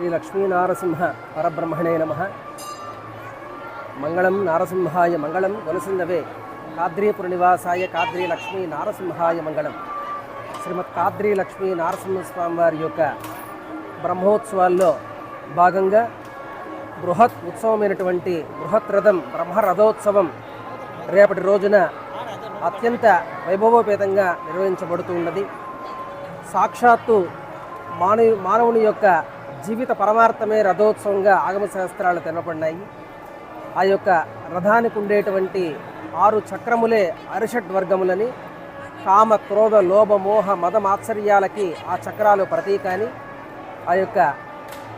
శ్రీ లక్ష్మీనారసింహ పరబ్రహ్మణే నమ. మంగళం నారసింహాయ మంగళం వలసిందవే కాద్రీపుర నివాసాయ కాద్రీ లక్ష్మీ నారసింహాయ మంగళం. శ్రీమద్ కాద్రీ లక్ష్మీ నారసింహస్వామి వారి యొక్క బ్రహ్మోత్సవాల్లో భాగంగా బృహత్ ఉత్సవమైనటువంటి బృహత్ రథం బ్రహ్మరథోత్సవం రేపటి రోజున అత్యంత వైభవోపేతంగా నిర్వహించబడుతూ ఉన్నది. సాక్షాత్తు మానవ మానవుని యొక్క జీవిత పరమార్థమే రథోత్సవంగా ఆగమ శాస్త్రాలు తెలపడినాయి ఆ యొక్క రథానికి ఉండేటువంటి ఆరు చక్రములే అరిషడ్ వర్గములని కామ క్రోధ లోభ మోహ మద మాత్సర్యాలకి ఆ చక్రాలు ప్రతీకాని. ఆ యొక్క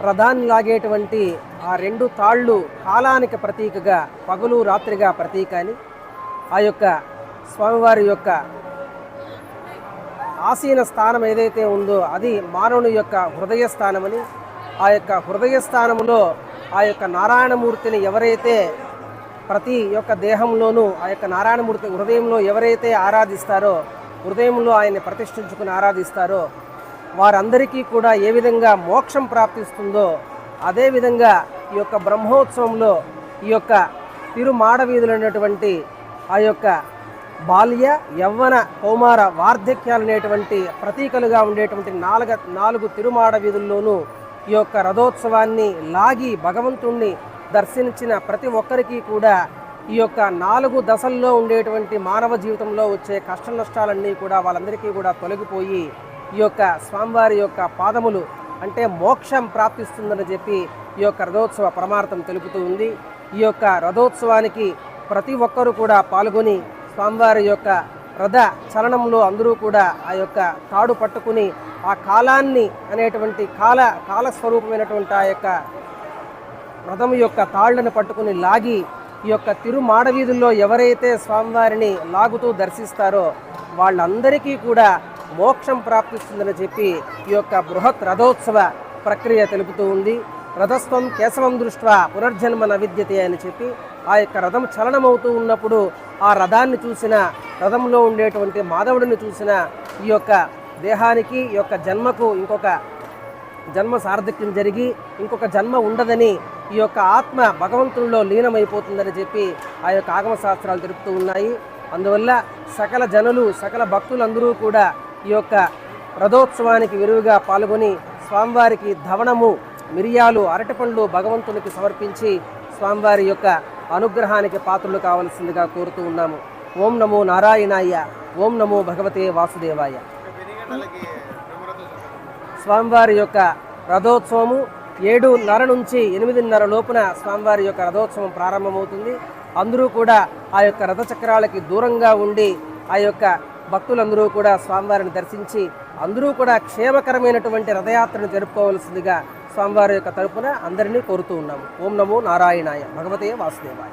రథాన్ని లాగేటువంటి ఆ రెండు తాళ్ళు కాలానికి ప్రతీకగా పగులు రాత్రిగా ప్రతీకాని. ఆ యొక్క స్వామివారి యొక్క ఆసీన స్థానం ఏదైతే ఉందో అది మానవుని యొక్క హృదయ స్థానమని ఆ యొక్క హృదయ స్థానములో ఆ యొక్క నారాయణమూర్తిని ఎవరైతే ప్రతి యొక్క దేహంలోనూ ఆ యొక్క నారాయణమూర్తి హృదయంలో ఎవరైతే ఆరాధిస్తారో హృదయంలో ఆయన్ని ప్రతిష్ఠించుకుని ఆరాధిస్తారో వారందరికీ కూడా ఏ విధంగా మోక్షం ప్రాప్తిస్తుందో అదేవిధంగా ఈ యొక్క బ్రహ్మోత్సవంలో ఈ యొక్క తిరుమాడవీధులు అనేటువంటి ఆ యొక్క బాల్య యవ్వన కౌమార వార్ధక్యాలు అనేటువంటి ప్రతీకలుగా ఉండేటువంటి నాలుగ నాలుగు తిరుమాడ వీధుల్లోనూ ఈ యొక్క రథోత్సవాన్ని లాగి భగవంతుణ్ణి దర్శించిన ప్రతి ఒక్కరికి కూడా ఈ యొక్క నాలుగు దశల్లో ఉండేటువంటి మానవ జీవితంలో వచ్చే కష్ట నష్టాలన్నీ కూడా వాళ్ళందరికీ కూడా తొలగిపోయి ఈ యొక్క స్వామివారి యొక్క పాదములు అంటే మోక్షం ప్రాప్తిస్తుందని చెప్పి ఈ యొక్క రథోత్సవ ప్రమార్థం తెలుపుతూ ఉంది. ఈ యొక్క రథోత్సవానికి ప్రతి ఒక్కరూ కూడా పాల్గొని స్వామివారి యొక్క రథ చలనంలో అందరూ కూడా ఆ యొక్క తాడు పట్టుకుని ఆ కాలాన్ని అనేటువంటి కాల కాలస్వరూపమైనటువంటి ఆ యొక్క రథం యొక్క తాళ్ళను పట్టుకుని లాగి ఈ యొక్క తిరుమాడవీధుల్లో ఎవరైతే స్వామివారిని లాగుతూ దర్శిస్తారో వాళ్ళందరికీ కూడా మోక్షం ప్రాప్తిస్తుందని చెప్పి ఈ యొక్క బృహత్ రథోత్సవ ప్రక్రియ తెలుపుతూ ఉంది. రథస్వం కేశవం దృష్ట్యా పునర్జన్మ నవిద్యతే అని చెప్పి ఆ యొక్క రథం చలనమవుతూ ఉన్నప్పుడు ఆ రథాన్ని చూసిన రథంలో ఉండేటువంటి మాధవుడిని చూసిన ఈ యొక్క దేహానికి ఈ యొక్క జన్మకు ఇంకొక జన్మ సార్థక్యం జరిగి ఇంకొక జన్మ ఉండదని ఈ యొక్క ఆత్మ భగవంతుల్లో లీనమైపోతుందని చెప్పి ఆ యొక్క ఆగమ శాస్త్రాలు తెలుపుతూ ఉన్నాయి. అందువల్ల సకల జనులు సకల భక్తులందరూ కూడా ఈ యొక్క రథోత్సవానికి విరువుగా పాల్గొని స్వామివారికి ధవనము మిరియాలు అరటిపండ్లు భగవంతునికి సమర్పించి స్వామివారి యొక్క అనుగ్రహానికి పాత్రలు కావలసిందిగా కోరుతూ ఉన్నాము. ఓం నమో నారాయణాయ ఓం నమో భగవతే వాసుదేవాయ. స్వామివారి యొక్క రథోత్సవము ఏడున్నర నుంచి ఎనిమిదిన్నర లోపున స్వామివారి యొక్క రథోత్సవం ప్రారంభమవుతుంది. అందరూ కూడా ఆ యొక్క రథచక్రాలకి దూరంగా ఉండి ఆ యొక్క భక్తులందరూ కూడా స్వామివారిని దర్శించి అందరూ కూడా క్షేమకరమైనటువంటి రథయాత్రను జరుపుకోవాల్సిందిగా స్వామివారి యొక్క తరపున అందరినీ కోరుతూ ఉన్నాము. ఓం నమో నారాయణాయ భగవతే వాసుదేవాయ.